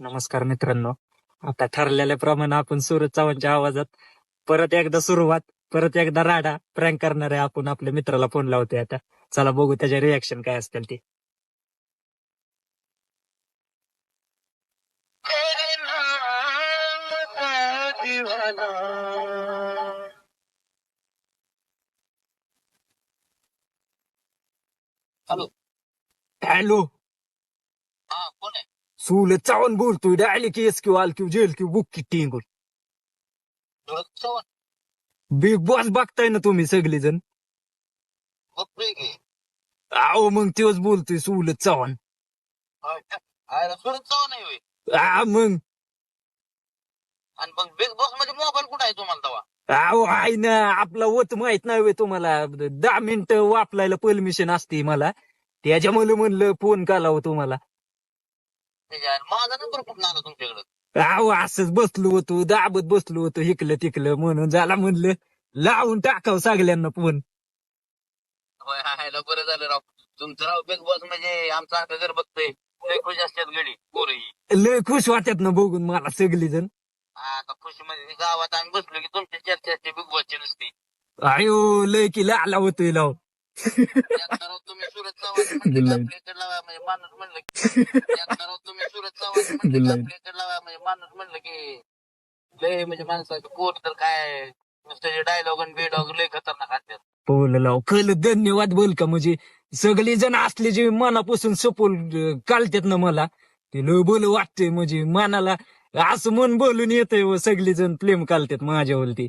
नमस्कार मित्रांनो. आता ठरलेल्याप्रमाणे आपण सूरज चव्हाणच्या आवाजात परत एकदा सुरुवात परत एकदा राडा प्रँक करणार आहे आपण आपल्या मित्राला फोन लावतोय आता. चला बघू त्याचे रिॲक्शन काय असतील ते. हॅलो हॅलो आहे सूरज चव्हाण बोलतोय डायली की एस क्यू आल क्यू जेल क्यू बुक की टिंगून बिग बॉस बघताय ना तुम्ही सगळेजण बघतोय की आहो मग तेच बोलतोय सूरज चव्हाण आयला चव्हाण आहे होय. मग आणि मग बिग बॉसमध्ये मोबाईल आहे तुम्हाला अहो आहे ना आपला वत माहीत नाही होय तुम्हाला दहा मिनिटं वापरायला परमिशन असते मला त्याच्यामुळे म्हणलं फोन करावं तुम्हाला माझा नंबर कुठून आला तुमच्याकडे? अहो असंच बसलो होतो दाबत बसलो होतो हिकलं तिकलं म्हणून झाला म्हणलं लावून टाकावं सगळ्यांना फोन होय आयला बरं झालं राव. तुमचं राव बिग बॉस म्हणजे आमचं आता घर बघतोय. लय खुश असतात गडी पोरही लय खुश वाटत ना बघून मला सगळी जण आता खुशी मध्ये गावात आम्ही बसलो की तुमची चर्चा बिग बॉसची नसते. अयो लय की लाला होतोय लाव तुम्ही सुरत म्हणजे माणूस म्हणलं की तुम्ही सुरत म्हणजे माणूस म्हणलं की लय म्हणजे माणसाचं तर काय नुसतं डायलॉग आणि बेडॉग लय खतरनाक असतात. खल धन्यवाद बोल का म्हणजे सगळी जण असले जे मनापासून सपोल कालतात ना मला ते लय बोल वाटतंय म्हणजे मनाला असं मन बोलून येतंय सगळी जण प्रेम कालतात माझ्यावरती.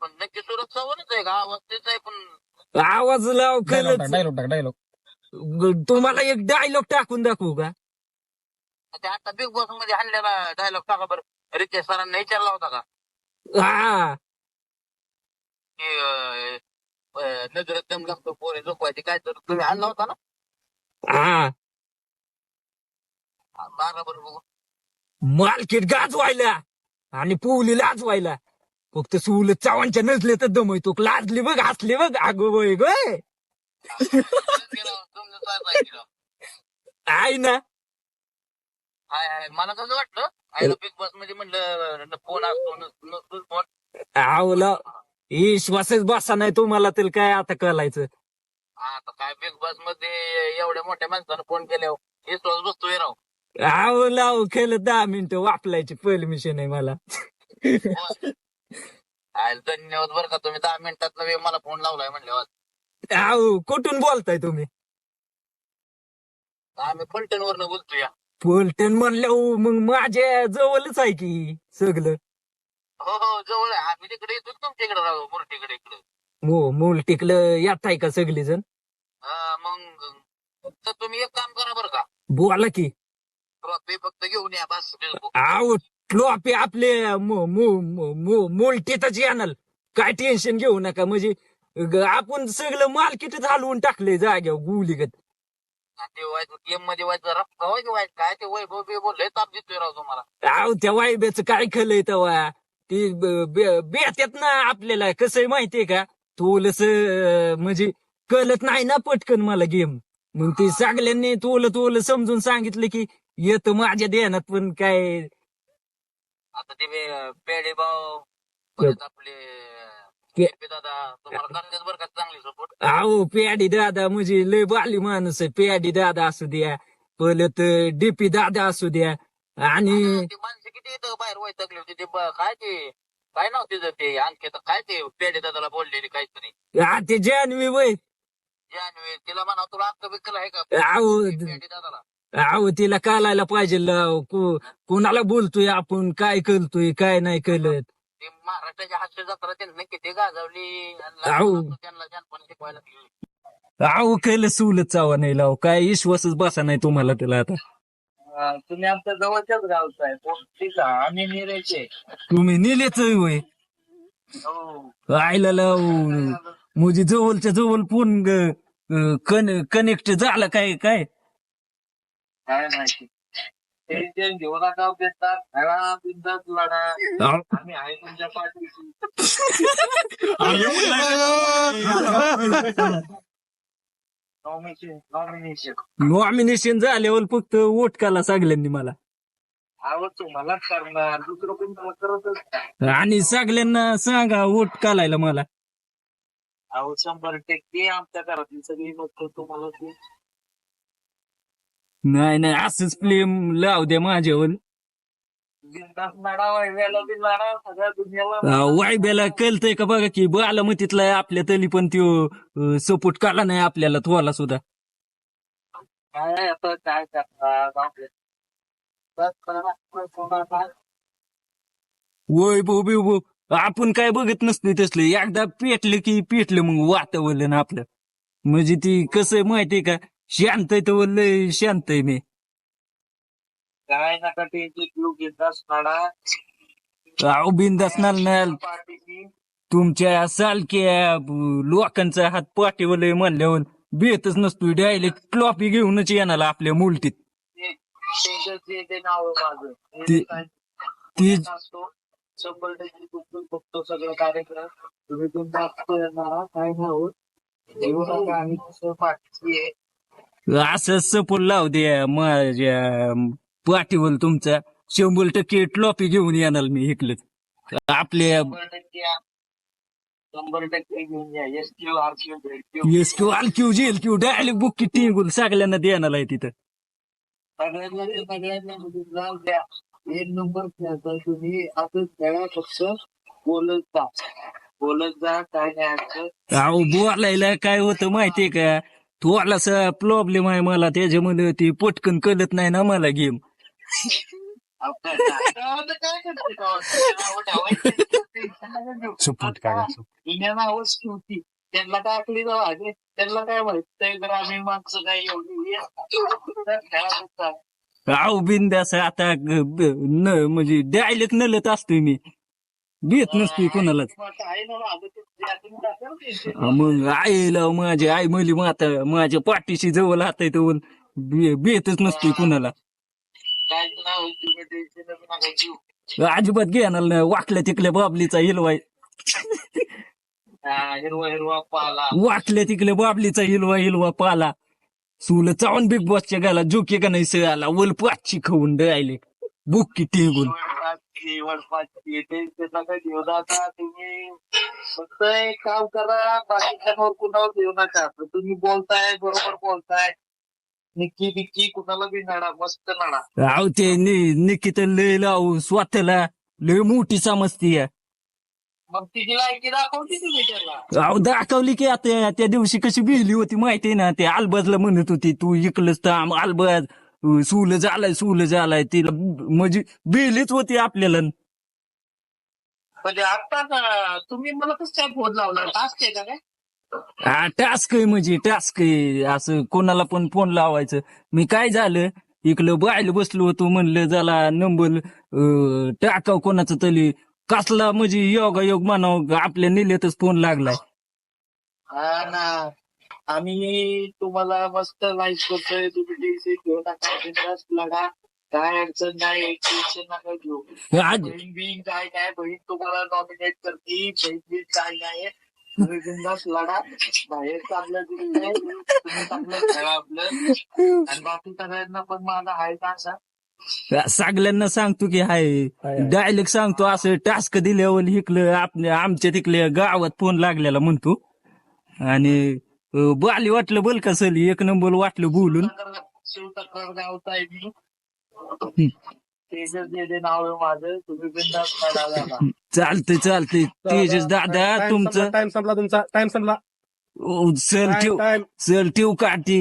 पण नक्की सुरत चव्हाणच आहे का? आवाज तेच आहे पण आवाज लाव खरंच डायलॉग टाक डायलॉग तुम्हाला एक डायलॉग टाकून दाखवू का? ते आता बिग बॉसमध्ये आणलेला डायलॉग टाका बरं. रितेश सरांना विचारला होता का? हा. की अं, अं, नजरेत दम लागतो पोरे झोपवायचे काय तर तुम्ही आणला होता ना? हा. मारा बरं बघू. मार्केट गाजवायला आणि पुवली लाजवायला फक्त सुल चावांच्या नसले तर दमयतो लाजली बघ हसली बघ अगो बय ग. तुमचं काय पाहिजे आहे ना. हाय हाय मला कसं वाटलं आयला बिग बॉसमध्ये म्हणलं फोन असतो फोन आवला विश्वासच बसा नाही तुम्हाला तर काय आता कळायचं. आता काय बिग बॉसमध्ये एवढ्या मोठ्या माणसानं फोन केल्यावर बसतोय राव. आव लाव केलं दहा मिनिटं वापलायची परमिशन आहे मला. धन्यवाद बरं का तुम्ही. दहा मिनिटात मला फोन लावलाय म्हणल्यावर. कुठून बोलताय तुम्ही? आम्ही फलटण वरनं बोलतोय. पोलटन म्हणलं हो, मग माझ्या जवळच आहे की सगळं. हो हो जवळ आहे. आम्ही तिकडे येतो तुमच्या इकडे राहू मुरटीकडे इकडे. हो मूल टिकलं येत आहे का सगळी जण मग तर तुम्ही एक काम करा बरं का. बोला की. ट्रॉफी फक्त घेऊन या बस आव ट्रॉफी आपले मोलटीतच येणार काय टेन्शन घेऊ नका. म्हणजे आपण सगळं मार्केटच हलवून टाकलंय जाग्यावर गुलीगत. गेममध्ये व्हायचं व्हायचं काय ते वैभव बिभव लय ताप देतोय राव तुम्हाला. आव त्या वायब्याचं काय खलंय तेव्हा ती बेत्यात ना आपल्याला. कसं माहितीये का? थोडस म्हणजे कळत नाही ना पटकन मला गेम मग ते सगळ्यांनी तोल तोल समजून सांगितलं की येतं माझ्या ध्यानात पण काय आता ते बे- पेढे भाऊ परत आपले पे- दादा तुम्हाला करतात बरं का चांगली सपोर्ट आहो प्याडी दादा म्हणजे लय बाली माणूस आहे. प्याडी दादा असू द्या परत डीपी दादा असू द्या. आणि ते माणसं किती येतं बाहेर वैतकली होती ते ब- काय ते? काय नाव तिचं ते? आणखी तर काय ते? पेढे दादाला बोललेली काहीतरी. हा ते जानवी वय. जानवी तिला म्हणा तुला अक्क बिक्कल आहे का? पेढे दादाला. आहो तिला कालायला पाहिजे लाव. को- कोणाला बोलतोय आपण काय करतोय काय नाही कळत ते महाराष्ट्राच्या हास्य जत्रा त्यांनी किती गाजवली आणि आऊ. लहान त्यांना लहानपणी शिकवायला लागली आहो कळलं सुलत चावा नाही लाव काय विश्वासच बसा नाही तुम्हाला त्याला आता. तुम्ही आमच्या जवळच्याच गावचा आहे आहे आम्ही निरायचे तुम्ही नेलेच होय. हो. आयला लाव. म्हणजे जवळच्या जवळ फोन कनेक्ट झाला काय काय? काय माहिती? बिंदात लढा आहो. आम्ही आहे तुमच्या पाठीशी. नॉमिनेशन नॉमिनेशन नॉमिनेशन झाल्यावर फक्त वोट काला सगळ्यांनी मला. अहो तुम्हालाच करणार. दुसरं कोण मला करतच नाही. आणि सगळ्यांना सांगा वोट कालायला मला. अहो शंभर टक्के आमच्या घरातली सगळी मत तुम्हाला ते नाही नाही असंच प्लेम लाव द्या माझ्यावर. वायब्याला कळतंय का बघा की बालमतीतला आपल्या तरी पण त्यो सपोर्ट काला नाही आपल्याला थोला सुद्धा. वय भाऊ बिव भाऊ आपण काय बघत नसतो तसलं. एकदा पेटलं की पेटलं मग वातावरण आपलं. म्हणजे ती कसं माहितीये का? शांत आहे तर लय शांत आहे मी. काय नका टेन्शन घेऊ बिनधास्त लढा अहो बिंदास नाल पाठीशी तुमच्या ब- लोकांचा हात पाठीवर म्हणल्यावर बेतच नसतो डायरेक्ट ट्लॉपी घेऊनच येणार आपल्या मुलटीत ते- जे ते नाव आहे माझं. हे ते- काय- ती असतो शंभर टक्के तुमचं बघतो सगळं कार्यक्रम. तुम्ही तुमचा येणार काय आम्ही आहे. असं सपोल लाव द्या माझ्या पाठीवर तुमचा. शंभर टक्के ट्लॉपी घेऊन येणार मी इकलच आपल्या शंभर टक्के घेऊन या. S Q R Q Z Q S Q L Q gel Q direct book सगळ्यांना देणार आहे तिथं. सगळ्यांना ते सगळ्यांना नाव द्या. एक नंबर खेळता तुम्ही. असं खेळा फक्त. बोलत जा. बोलत जा. काय नाही अहो बोलायला काय होतं माहितीये का? थोडासा प्रॉब्लेम आहे मला त्याच्यामुळे ती पटकन कळत नाही ना मला गेम आपलं नावच ठेवती त्यांना काय आखली जाऊ त्यांना काय माहीत? ग्रामीण माणसं काय एवढी बिंदास आता म्हणजे डायलेक्ट नलत असतोय मी. भीत नसते कोणालाच. मग आईला माझी आई म्हणली माता माझ्या पाठीशी जवळ हात आहे भीतच नसते कोणाला. अजिबात घेणार नाही. वाकल्या तिकल्या बाबलीचा हिलवाय. हिरवा हिरवा पाला वाकल्या तिकल्या बाबलीचा हिलवा हिलवा पाला. सुल चावून बिग बॉसच्या गाला जोके का नाही सळाला वल पाचशी खाऊन डायले बुक्की टिंगून टेन्शन नका तुम्ही फक्त एक काम करा बाकीच्यांवर कुणावर देऊ नका. तर तुम्ही बोलताय बरोबर बोलताय. निक्की बिक्की कुणाला बी नाडा मस्त नाडा. अहो ते नि- निकित लय लावू स्वतःला लय मोठी समजती. मग तिची लायकी दाखवते तुम्ही त्याला. अहो दाखवली की आता त्या दिवशी कशी बिहली होती माहितीये ना ते अल्बाजला म्हणत होती तू इकलंच तर अल्बाज सुल झालाय सुल झालाय तिला म्हणजे बिहलीच होती आपल्याला. म्हणजे आता तुम्ही मला कसं काय फोन लावला? टास्क आहे का काय? हा टास्क आहे म्हणजे टास्क आहे. असं कोणाला पण फोन लावायचं. मी काय झालं? इकडं बायला बसलो होतो म्हणलं झाला नंबर टाकाव कोणाचं तरी. कसला म्हणजे योगा योग म्हणावं आपल्या निलेतच फोन लागलाय. हा ना. आम्ही तुम्हाला मस्त लाईक करतोय तुम्ही टेन्शन घेऊ नका. बिनधास्त लढा. काय अडचण नाही. टेन्शन नका घेऊ. आज बहीण बिहीण काय काय? बहीण तुम्हाला नॉमिनेट करते. बहीण बिहीण काय नाही. तुम्ही बिनधास्त लढा. बाहेर चांगलं दिलं नाही. तुम्ही चांगलं खेळा आपलं आणि बाकी सगळ्यांना पण माझा हाय सांगा सगळ्यांना सांगतो की हाय. डायलेक्ट सांगतो असं टास्क दिल्यावर इकलं आपल्या आमच्या तिकल्या गावात फोन लागलेला म्हणतो. आणि बाली वाटलं बल का सली? एक नंबर वाटलं बोलून. मी तेजस नाव आहे माझं तुम्ही चालतंय चालतंय. तेजस दादा तुमचं? टाइम संपला तुमचा. टाइम संपला. चल ठेव चल ठेव का ती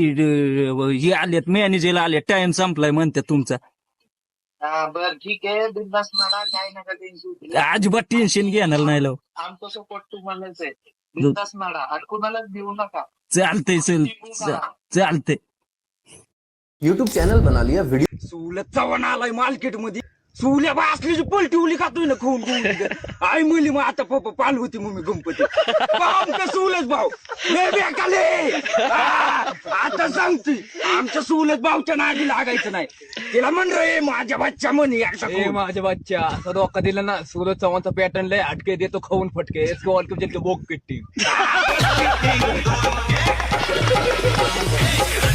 हे आलेत मॅनेजर आले टाइम संपलाय म्हणतात तुमचा. हा बर ठीक आहे. बिंदास म्हणा काय नका टेन्शन अजिबात टेन्शन घेणार नाही लव. आमचं सपोर्ट तुम्हालाच आहे. बिंदास म्हणा. आणि कुणालाच देऊ नका. चालतंय चल चालतंय यूट्यूब चैनल बना लिया वीडियो सुल्या चव्हाण आलाय मार्केटमध्ये सुल्या बासलीची पलटी उली खातोय ना खून खून आई मुली मग आता पप्पा पाल होती मम्मी गणपती. सुलच भाऊ. बेकाले. आता सांगतोय. आमच्या सुलच भाऊच्या नादी लागायचं नाही. तिला म्हण रे माझ्या बच्चा म्हणे ए. माझ्या बच्चा असं धोका दिला ना सूरज चव्हाणचा पॅटर्न लय हटके देतो खाऊन फटके. इसको ऑल के बोक पिट्टी